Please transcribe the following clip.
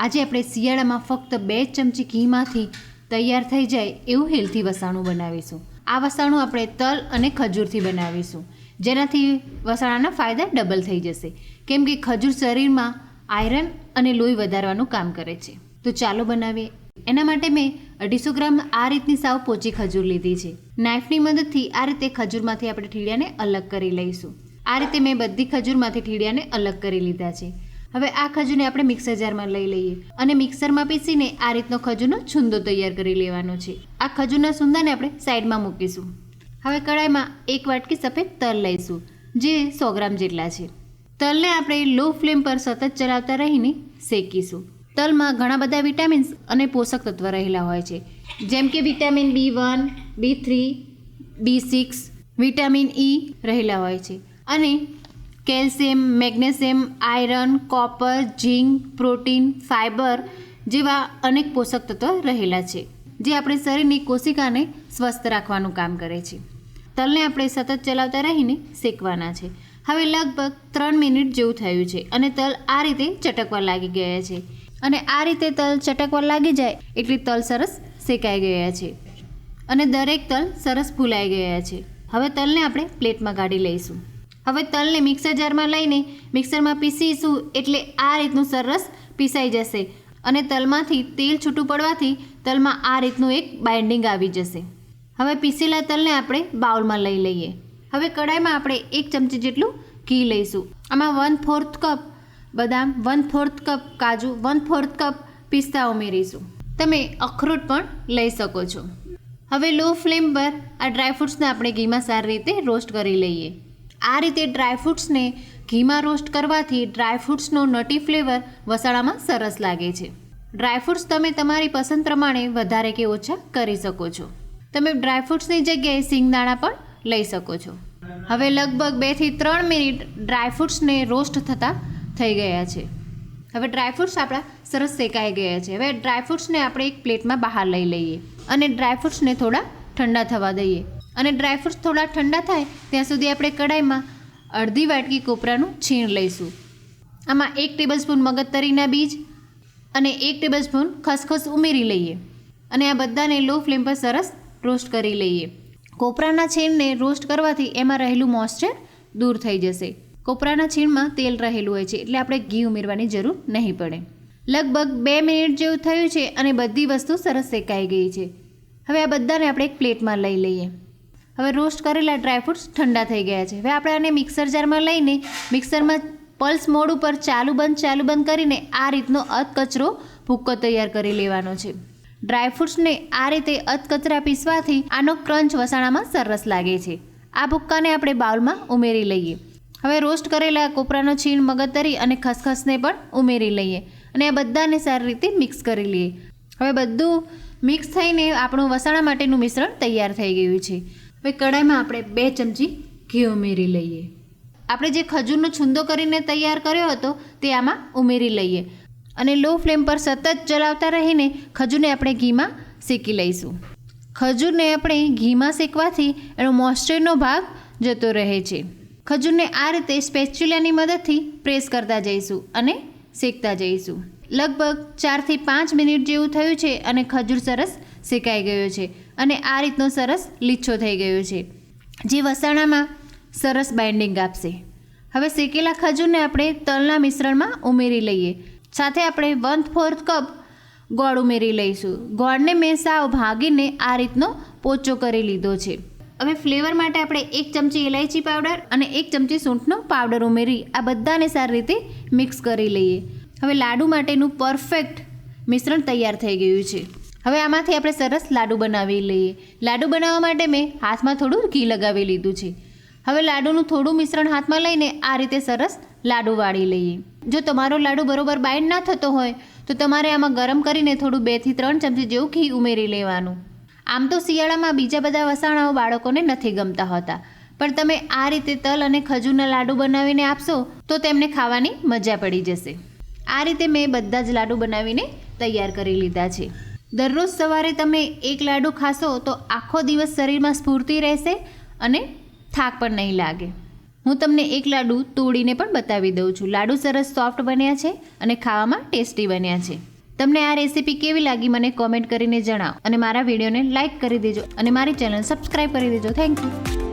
આજે આપણે શિયાળામાં ફક્ત બે ચમચી ઘીમાંથી તૈયાર થઈ જાય એવું હેલ્થી વસાણું બનાવીશું. આ વસાણું આપણે તલ અને ખજૂરથી બનાવીશું. જેનાથી વસાણાના ફાયદા ડબલ થઈ જશે. કેમ કે ખજૂર શરીરમાં આયરન અને લોહી વધારવાનું કામ કરે છે. તો ચાલો બનાવીએ. એના માટે મેં અઢીસો ગ્રામ આ રીતની સાવ પોચી ખજૂર લીધી છે. નાઇફની મદદથી આ રીતે ખજૂરમાંથી આપણે ઠીડિયાને અલગ કરી લઈશું. આ રીતે મેં બધી ખજૂરમાંથી ઠીડિયાને અલગ કરી લીધા છે. હવે આ ખજૂને આપણે મિક્સર જારમાં લઈ લઈએ અને મિક્સરમાં પીસીને આ રીતનો ખજૂનો છુંદો તૈયાર કરી લેવાનો છે. આ ખજૂરના સુંદાને આપણે સાઈડમાં મૂકીશું. હવે કડાઈમાં એક વાટકી સફેદ તલ લઈશું, જે સો ગ્રામ જેટલા છે. તલને આપણે લો ફ્લેમ પર સતત ચલાવતા રહીને શેકીશું. તલમાં ઘણા બધા વિટામિન્સ અને પોષક તત્વ રહેલા હોય છે. જેમ કે vitamin B one, B three, B six, vitamin E રહેલા હોય છે. અને calcium, magnesium, iron, copper, zinc, protein, fibre જેવા અનેક પોષક તત્વો રહેલા છે, જે આપણે શરીરની કોશિકાને સ્વસ્થ રાખવાનું કામ કરે છે. તલને આપણે સતત ચલાવતા રહીને શેકવાના છે. હવે લગભગ ત્રણ મિનિટ જેવું થયું છે અને તલ આ રીતે ચટકવા લાગી ગયા છે. અને આ રીતે તલ ચટકવા લાગી જાય એટલે તલ સરસ શેકાઈ ગયા છે. અને દરેક તલ સરસ ફૂલાઈ ગયા છે. હવે તલને આપણે પ્લેટમાં કાઢી લઈશું. હવે તલને મિક્સર જારમાં લઈને મિક્સરમાં પીસીશું એટલે આ રીતનું સરસ પીસાઈ જશે. અને તલમાંથી તેલ છૂટું પડવાથી તલમાં આ રીતનું એક બાઇન્ડિંગ આવી જશે. હવે પીસેલા તલને આપણે બાઉલમાં લઈ લઈએ. હવે કડાઈમાં આપણે એક ચમચી જેટલું ઘી લઈશું. આમાં વન ફોર્થ કપ બદામ વન ફોર્થ કપ કાજુ વન ફોર્થ કપ પિસ્તા ઉમેરીશું. તમે અખરોટ પણ લઈ શકો છો. હવે લો ફ્લેમ પર આ ડ્રાયફ્રૂટ્સને આપણે ઘીમાં સારી રીતે રોસ્ટ કરી લઈએ. આ રીતે ડ્રાયફ્રૂટ્સને ઘીમાં રોસ્ટ કરવાથી ડ્રાયફ્રૂટ્સનો નટી ફ્લેવર વસાણામાં સરસ લાગે છે. ડ્રાયફ્રૂટ્સ તમે તમારી પસંદ પ્રમાણે વધારે કે ઓછા કરી શકો છો. તમે ડ્રાયફ્રૂટ્સની જગ્યાએ સિંગદાણા પણ લઈ શકો છો. હવે લગભગ બેથી ત્રણ મિનિટ ડ્રાયફ્રૂટ્સને રોસ્ટ થતાં થઈ ગયા છે. હવે ડ્રાયફ્રૂટ્સ આપણા સરસ શેકાઈ ગયા છે. હવે ડ્રાયફ્રૂટ્સને આપણે એક પ્લેટમાં બહાર લઈ લઈએ અને ડ્રાયફ્રૂટ્સને થોડા ઠંડા થવા દઈએ. અને ડ્રાયફ્રૂટ્સ થોડા ઠંડા થાય, ત્યાં સુધી આપણે કઢાઈમાં અડધી વાટકી કોપરાનું છીણ લઈશું. આમાં એક ટેબલસ્પૂન મગજતરીના બીજ અને એક ટેબલસ્પૂન ખસખસ ઉમેરી લઈએ. અને આ બધાને લો ફ્લેમ પર સરસ રોસ્ટ કરી લઈએ. કોપરાના છીણને રોસ્ટ કરવાથી એમાં રહેલું મોઇસ્ચર દૂર થઈ જશે. કોપરાના છીણમાં તેલ રહેલું હોય છે, એટલે આપણે ઘી ઉમેરવાની જરૂર નહીં પડે. લગભગ બે મિનિટ જેવું થયું છે અને બધી વસ્તુ સરસ શેકાઈ ગઈ છે. હવે આ બધાને આપણે એક પ્લેટમાં લઈ લઈએ. હવે રોસ્ટ કરેલા ડ્રાયફ્રૂટ્સ ઠંડા થઈ ગયા છે. હવે આપણે આને મિક્સર જારમાં લઈને મિક્સરમાં પલ્સ મોડ ઉપર ચાલુ બંધ ચાલુ બંધ કરીને આ રીતનો અધકચરો ભૂક્કો તૈયાર કરી લેવાનો છે. ડ્રાયફ્રૂટ્સને આ રીતે અધકચરા પીસવાથી આનો ક્રંચ વસાણામાં સરસ લાગે છે. આ ભૂક્કાને આપણે બાઉલમાં ઉમેરી લઈએ. હવે રોસ્ટ કરેલા કોપરાનો છીણ, મગજતરી અને ખસખસને પણ ઉમેરી લઈએ અને આ બધાને સારી રીતે મિક્સ કરી લઈએ. હવે બધું મિક્સ થઈને આપણું વસાણા માટેનું મિશ્રણ તૈયાર થઈ ગયું છે. હવે કઢાઈમાં આપણે બે ચમચી ઘી ઉમેરી લઈએ. આપણે જે ખજૂરનો છુંદો કરીને તૈયાર કર્યો હતો તે આમાં ઉમેરી લઈએ. અને લો ફ્લેમ પર સતત ચલાવતા રહીને ખજૂરને આપણે ઘીમાં શેકી લઈશું. ખજૂરને આપણે ઘીમાં શેકવાથી એનો મોઇસ્ચરનો ભાગ જતો રહે છે. ખજૂરને આ રીતે સ્પેચ્યુલાની મદદથી પ્રેસ કરતા જઈશું અને શેકતા જઈશું. લગભગ ચારથી પાંચ મિનિટ જેવું થયું છે અને ખજૂર સરસ શેકાઈ ગયો છે અને આ રીતનો સરસ લીચ્છો થઈ ગયો છે, જે વસાણામાં સરસ બાઇન્ડિંગ આપશે. હવે શેકેલા ખજૂરને આપણે તલના મિશ્રણમાં ઉમેરી લઈએ. સાથે આપણે વન ફોર્થ કપ ગોળ ઉમેરી લઈશું. ગોળને મેં સાવ ભાગીને આ રીતનો પોચો કરી લીધો છે. હવે ફ્લેવર માટે આપણે એક ચમચી ઇલાયચી પાવડર અને એક ચમચી સૂંઠનો પાવડર ઉમેરી આ બધાને સારી રીતે મિક્સ કરી લઈએ. હવે લાડુ માટેનું પરફેક્ટ મિશ્રણ તૈયાર થઈ ગયું છે. હવે આમાંથી આપણે સરસ લાડુ બનાવી લઈએ. લાડુ બનાવવા માટે મેં હાથમાં થોડું ઘી લગાવી લીધું છે. હવે લાડુનું થોડું મિશ્રણ હાથમાં લઈને આ રીતે સરસ લાડુ વાળી લઈએ. જો તમારો લાડુ બરોબર બાઇન્ડ ના થતો હોય, તો તમારે આમાં ગરમ કરીને થોડું બેથી ત્રણ ચમચી જેવું ઘી ઉમેરી લેવાનું. આમ તો શિયાળામાં બીજા બધા વસાણાઓ બાળકોને નથી ગમતા હોતા. પણ તમે આ રીતે તલ અને ખજૂરના લાડુ બનાવીને આપશો, તો તેમને ખાવાની મજા પડી જશે. આ રીતે મેં બધા જ લાડુ બનાવીને તૈયાર કરી લીધા છે. દરરોજ સવારે તમે એક લાડુ ખાશો તો આખો દિવસ શરીરમાં સ્ફૂર્તિ રહેશે અને થાક પણ નહીં લાગે. હું તમને એક લાડુ તોડીને પણ બતાવી દઉં છું. લાડુ સરસ સોફ્ટ બન્યા છે અને ખાવામાં ટેસ્ટી બન્યા છે. તમને આ રેસીપી કેવી લાગી મને કોમેન્ટ કરીને જણાવો અને મારા વિડીયોને લાઇક કરી દેજો અને મારી ચેનલ સબસ્ક્રાઈબ કરી દેજો. Thank you.